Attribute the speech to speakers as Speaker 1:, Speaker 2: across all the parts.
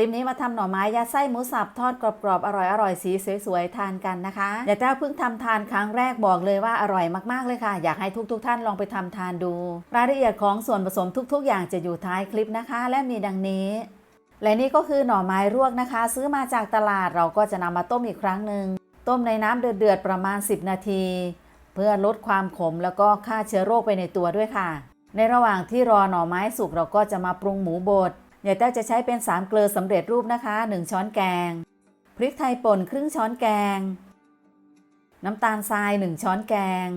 Speaker 1: ลิปนี้มาทำหน่อไม้ยัดไส้หมูสับทอดกรอบๆอร่อยๆสีสวยๆทานกันนะคะอย่าเจ้าเพิ่งทำทานครั้งแรกบอกเลยว่าอร่อยมากๆเลยค่ะ อยากให้ทุกๆ ท่านลองไปทำทานดู รายละเอียดของส่วนผสมทุก ๆ อย่างจะอยู่ท้ายคลิปนะคะ และมีดังนี้ และนี่ก็คือหน่อไม้รวกนะคะ ซื้อมาจากตลาดเราก็จะนำมาต้มอีกครั้งหนึ่งต้มในน้ำเดือดๆประมาณ 10 นาที เพื่อลดความขมแล้วก็ฆ่าเชื้อโรคไปในตัวด้วยค่ะ ในระหว่างที่รอหน่อไม้สุกเราก็จะมาปรุงหมูบด ยายแต้จะใช้เป็นสามเกลือสำเร็จรูปนะคะ 1 ช้อนแกง พริกไทยป่นครึ่งช้อนแกง น้ำตาลทราย 1 ช้อนแกง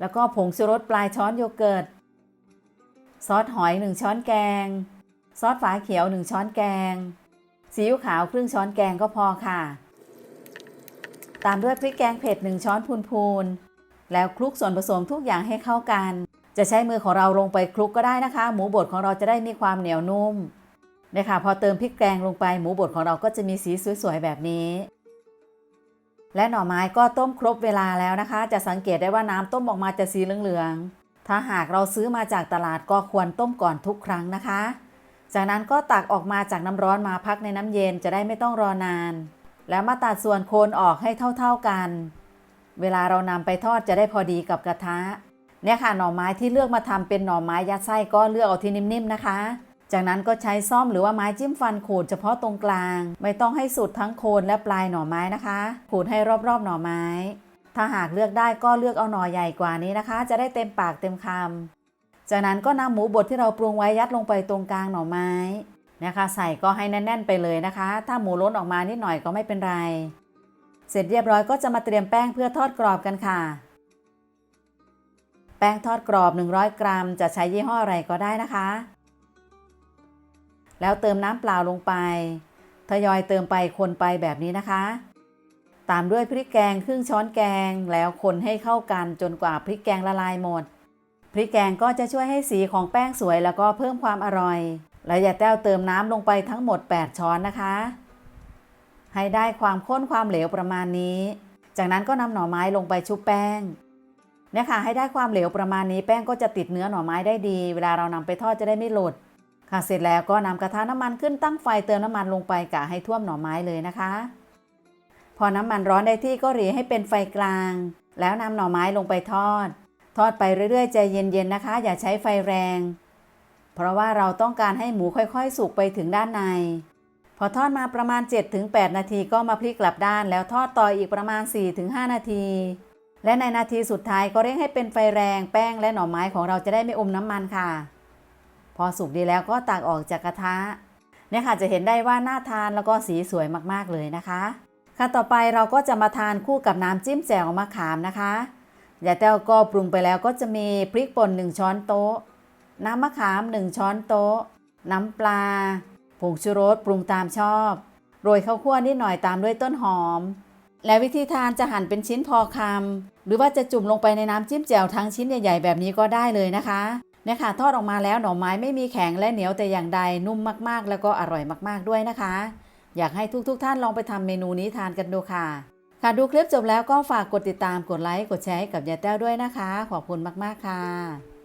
Speaker 1: แล้วก็ผงชูรสปลายช้อนโยเกิร์ต ซอสหอย 1 ช้อนแกง ซอสฝาเขียว 1 ช้อนแกง ซีอิ๊วขาวครึ่งช้อนแกงก็พอค่ะ ตามด้วยพริกแกงเผ็ด 1 ช้อนพูนๆ แล้วคลุกส่วนผสมทุกอย่างให้เข้ากัน จะใช้มือของเราลงไปคลุกก็ได้นะคะ หมูบดของเราจะได้มีความเหนียวนุ่ม เนี่ยค่ะพอเติมพริกแกงลงไปหมูบดของเราก็จะมีสีสวยๆแบบนี้ และหน่อไม้ก็ต้มครบเวลาแล้วนะคะ จะสังเกตได้ว่าน้ำต้มออกมาจะสีเหลืองๆถ้าหากเราซื้อมาจากตลาดก็ควรต้มก่อนทุกครั้งนะคะ จากนั้นก็ตักออกมาจากน้ำร้อนมาพักในน้ำเย็นจะได้ไม่ต้องรอนาน แล้วมาตัดส่วนโคนออกให้เท่าๆกัน เวลาเรานำไปทอดจะได้พอดีกับกระทะเนี่ยค่ะหน่อไม้ที่เลือกมาทำเป็นหน่อไม้ยัดไส้ก็เลือกเอาที่นิ่มๆนะคะ จากนั้นก็ใช้ซ่อมหรือว่าไม้จิ้มฟันขูดเฉพาะตรงกลาง ไม่ต้องให้สุดทั้งโคนและปลายหน่อไม้นะคะ ขูดให้รอบๆหน่อไม้ ถ้าหากเลือกได้ก็เลือกเอาหน่อใหญ่กว่านี้นะคะ จะได้เต็มปากเต็มคำจากนั้นก็นำหมูบดที่เราปรุงไว้ยัดลงไปตรงกลางหน่อไม้นะคะ ใส่ก็ให้แน่นๆไปเลยนะคะ ถ้าหมูล้นออกมานิดหน่อยก็ไม่เป็นไร เสร็จเรียบร้อยก็จะมาเตรียมแป้งเพื่อทอดกรอบกันค่ะ แป้งทอดกรอบ 100 กรัม จะใช้ยี่ห้ออะไรก็ได้นะคะ แล้วเติมน้ำเปล่าลงไป ทยอยเติมไปคนไปแบบนี้นะคะ ตามด้วยพริกแกงครึ่งช้อนแกงแล้วคนให้เข้ากันจนกว่าพริกแกงละลายหมด พริกแกงก็จะช่วยให้สีของแป้งสวยแล้วก็เพิ่มความอร่อย และอย่าแต้วเติมน้ำลงไปทั้งหมด 8 ช้อนนะคะ ให้ได้ความข้นความเหลวประมาณนี้ จากนั้นก็นำหน่อไม้ลงไปชุบแป้งเนี่ยค่ะให้ได้ความเหลวประมาณนี้แป้งก็จะติดเนื้อหน่อไม้ได้ดี เวลาเรานำไปทอดจะได้ไม่หลุด ค่ะเสร็จแล้วก็นำกระทะน้ำมันขึ้นตั้งไฟเติมน้ำมันลงไปกะให้ท่วมหน่อไม้เลยนะคะ พอน้ำมันร้อนได้ที่ก็หรีให้เป็นไฟกลาง แล้วนำหน่อไม้ลงไปทอด ทอดไปเรื่อยๆใจเย็นๆนะคะ อย่าใช้ไฟแรง เพราะว่าเราต้องการให้หมูค่อยๆ สุกไปถึงด้านใน พอทอดมาประมาณ 7-8 นาทีก็มาพลิกกลับด้าน แล้วทอดต่ออีกประมาณ 4-5 นาที และในนาทีสุดท้ายก็เร่งให้เป็นไฟแรง แป้งและหน่อไม้ของเราจะได้ไม่อมน้ำมันค่ะ พอสุกดีแล้วก็ตักออกจากกระทะเนี่ยค่ะจะเห็นได้ว่าน่าทานแล้วก็สีสวยมากๆเลยนะคะ ค่ะต่อไปเราก็จะมาทานคู่กับน้ำจิ้มแจ่วมะขามนะคะยายแต้วก็ปรุงไปแล้วก็จะมีพริกป่น1ช้อนโต๊ะ น้ำมะขาม 1 ช้อนโต๊ะ น้ำปลา ผงชูรสปรุงตามชอบ โรยข้าวคั่วนิดหน่อยตามด้วยต้นหอม และวิธีทานจะหั่นเป็นชิ้นพอคำหรือว่าจะจุ่มลงไปในน้ำจิ้มแจ่วทั้งชิ้นใหญ่ๆแบบนี้ก็ได้เลยนะคะ เนี่ยค่ะทอดออกมาแล้วหน่อไม้ไม่มีแข็งและเหนียวแต่อย่างใดนุ่มมากๆ แล้วก็อร่อยมากๆด้วยนะคะ อยากให้ทุกๆทท่านลองไปทำเมนูนี้ทานกันดูค่ะ ค่ะดูคลิปจบแล้วก็ฝากกดติดตามกดไลค์กดแชร์ให้กับยายแต้วด้วยนะคะ ขอบคุณมากๆค่ะ